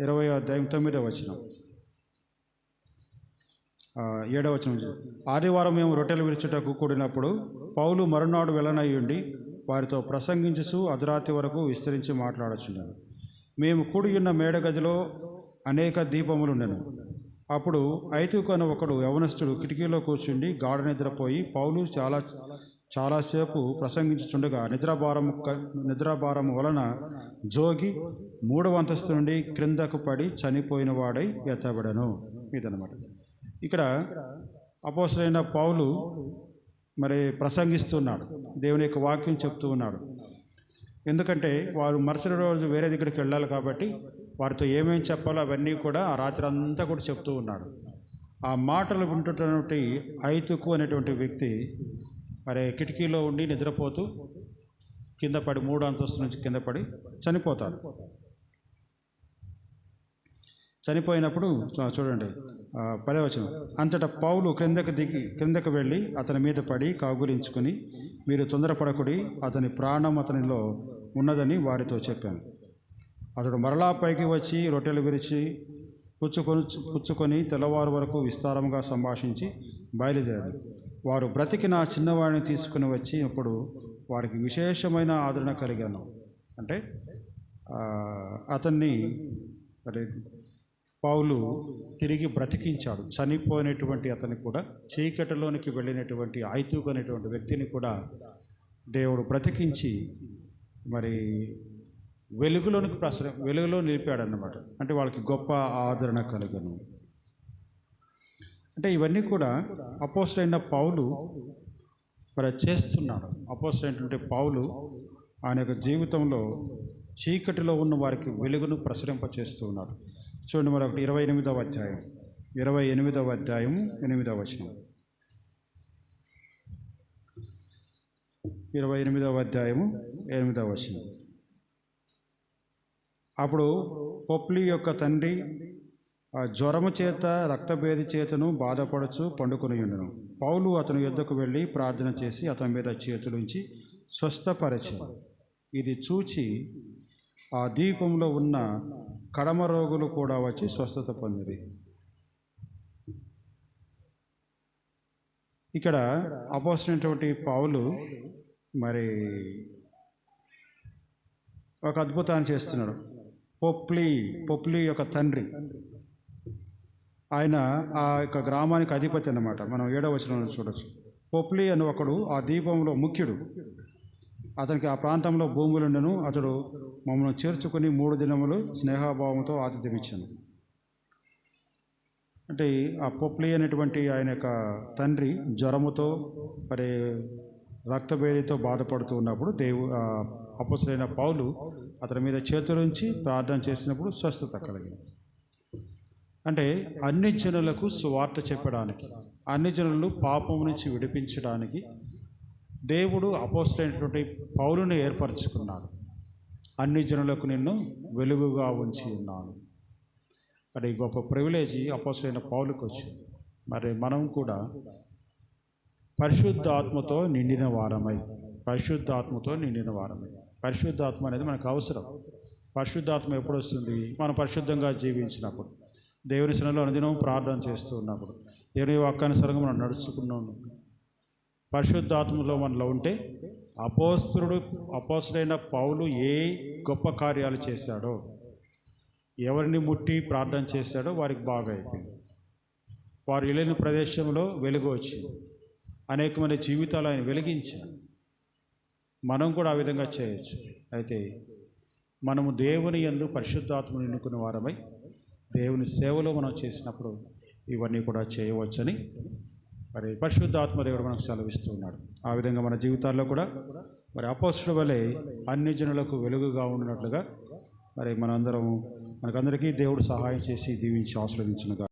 ఇరవై అధ్యాయం తొమ్మిదవ వచనం. ఏడవ వచనం ఆదివారం మేము రొట్టెలు విరుచుటకు కూడినప్పుడు పౌలు మరునాడు వెళ్ళనయ్యుండి వారితో ప్రసంగించుచు అర్ధరాత్రి వరకు విస్తరించి మాట్లాడుచున్నాను మేము కూడి ఉన్న మేడగదిలో అనేక దీపములు ఉండెను అప్పుడు ఐతుకు ఒకడు యవనస్తుడు కిటికీలో కూర్చుండి గాఢ నిద్రపోయి పౌలు చాలా చాలాసేపు ప్రసంగించుచుండగా నిద్రాభారం నిద్రాభారం వలన జోగి మూడవ అంతస్తు నుండి క్రిందకు పడి చనిపోయిన వాడై ఎత్తబడను. ఇదనమాట ఇక్కడ అపోసరైన పౌలు మరి ప్రసంగిస్తున్నాడు. దేవుని యొక్క వాక్యం చెప్తూ ఉన్నాడు. ఎందుకంటే వారు మరుసటి రోజు వేరే దగ్గరికి వెళ్ళాలి కాబట్టి వారితో ఏమేమి చెప్పాలో అవన్నీ కూడా ఆ రాత్రి అంతా కూడా చెప్తూ ఉన్నాడు. ఆ మాటలు వింటున్నటువంటి ఐతుకు అనేటువంటి వ్యక్తి మరి కిటికీలో ఉండి నిద్రపోతూ కింద పడి మూడు అంతస్తు నుంచి కింద పడి చనిపోతాడు చనిపోయినప్పుడు చూడండి ఆ, పదవచనం. అంతటా పౌలు క్రిందకు దిగి క్రిందకు వెళ్ళి అతని మీద పడి కాగులించుకుని మీరు తొందరపడకుడి అతని ప్రాణం అతనిలో ఉన్నదని వారితో చెప్పాను. అతడు మరలా పైకి వచ్చి రొట్టెలు విరిచి పుచ్చుకొని పుచ్చుకొని తెల్లవారు వరకు విస్తారంగా సంభాషించి బయలుదేరాడు. వారు బ్రతికిన చిన్నవాడిని తీసుకుని వచ్చినప్పుడు వారికి విశేషమైన ఆదరణ కలిగాను. అంటే అతన్ని మరి పౌలు తిరిగి బ్రతికించాడు. చనిపోయినటువంటి అతన్ని కూడా చీకటిలోనికి వెళ్ళినటువంటి ఐతూకు అనేటువంటి వ్యక్తిని కూడా దేవుడు బ్రతికించి మరి వెలుగులోనికి ప్రసర వెలుగులో నిలిపాడు అన్నమాట అంటే వాళ్ళకి గొప్ప ఆదరణ కలిగను. అంటే ఇవన్నీ కూడా అపోసరైన పావులు మరి చేస్తున్నాడు. అపోసరైనటువంటి పావులు ఆయన యొక్క జీవితంలో చీకటిలో ఉన్న వారికి వెలుగును ప్రసరింపచేస్తూ ఉన్నాడు చూడండి మరి ఒకటి ఇరవై ఎనిమిదవ అధ్యాయం. ఇరవై ఎనిమిదవ అధ్యాయం ఎనిమిదవ వచనం. ఇరవై ఎనిమిదవ అధ్యాయము ఎనిమిదవ వచనం. అప్పుడు పొప్లి యొక్క తండ్రి ఆ జ్వరము చేత రక్తభేది చేతను బాధపడుచు పండుకొని ఉండను పౌలు అతని యుద్ధకు వెళ్ళి ప్రార్థన చేసి అతని మీద చేతులుంచి స్వస్థపరచి ఇది చూచి ఆ దీపంలో ఉన్న కడమ రోగులు కూడా వచ్చి స్వస్థత పొందిరి. ఇక్కడ అపోసినటువంటి పౌలు మరి ఒక అద్భుతాన్ని చేస్తున్నాడు. పొప్లి పొప్లి యొక్క తండ్రి. ఆయన ఆ యొక్క గ్రామానికి అధిపతి అన్నమాట. మనం ఏడవ వచనంలో చూడొచ్చు. పొప్లి అని ఒకడు ఆ దీపంలో ముఖ్యుడు. అతనికి ఆ ప్రాంతంలో భూములుండెను. అతడు మమ్మల్ని చేర్చుకుని మూడు దినములు స్నేహభావంతో ఆతిథ్యం ఇచ్చాను అంటే ఆ పొప్లి అనేటువంటి ఆయన యొక్క తండ్రి జ్వరముతో మరి రక్తభేదితో బాధపడుతూ ఉన్నప్పుడు దేవు అపసులైన పౌలు అతని మీద చేతులుంచి ప్రార్థన చేసినప్పుడు స్వస్థత కలిగింది. అంటే అన్ని జనులకు సువార్త చెప్పడానికి అన్ని జనులు పాపం నుంచి విడిపించడానికి దేవుడు అపోస్టైనటువంటి పౌలుని ఏర్పరచుకున్నాడు. అన్ని జనులకు నిన్ను వెలుగుగా ఉంచి ఉన్నాను. మరి ఈ గొప్ప ప్రివిలేజీ అపోస్టైన పౌలుకు వచ్చింది. మరి మనం కూడా పరిశుద్ధాత్మతో నిండిన వారమై పరిశుద్ధాత్మతో నిండిన వారమై. పరిశుద్ధాత్మ అనేది మనకు అవసరం. పరిశుద్ధాత్మ ఎప్పుడు వస్తుంది? మనం పరిశుద్ధంగా జీవించినప్పుడు. దేవుని శనలో అనుదినం ప్రార్థన చేస్తూ ఉన్నప్పుడు దేవుని వాక్యానుసారంగా మనం నడుచుకున్నాం. పరిశుద్ధాత్మలో మనలో ఉంటే అపోస్తుడు అపోస్తుడైన పౌలు ఏ గొప్ప కార్యాలు చేశాడో ఎవరిని ముట్టి ప్రార్థన చేశాడో వారికి బాగా అయిపోయింది. వారు వెళ్ళిన ప్రదేశంలో వెలుగు వచ్చింది. అనేకమైన జీవితాలు ఆయన వెలిగించారు. మనం కూడా ఆ విధంగా చేయొచ్చు. అయితే మనము దేవుని యందు పరిశుద్ధాత్మను ఎన్నుకున్న వారమై దేవుని సేవలో మనం చేసినప్పుడు ఇవన్నీ కూడా చేయవచ్చని మరి పరిశుద్ధాత్మ దేవుడు మనకు సెలవిస్తూ ఉన్నాడు. ఆ విధంగా మన జీవితాల్లో కూడా మరి అపోస్తుల వలె అన్ని జనులకు వెలుగుగా ఉన్నట్లుగా మరి మనందరం మనకందరికీ దేవుడు సహాయం చేసి దీవించి ఆశీర్వదించునుగా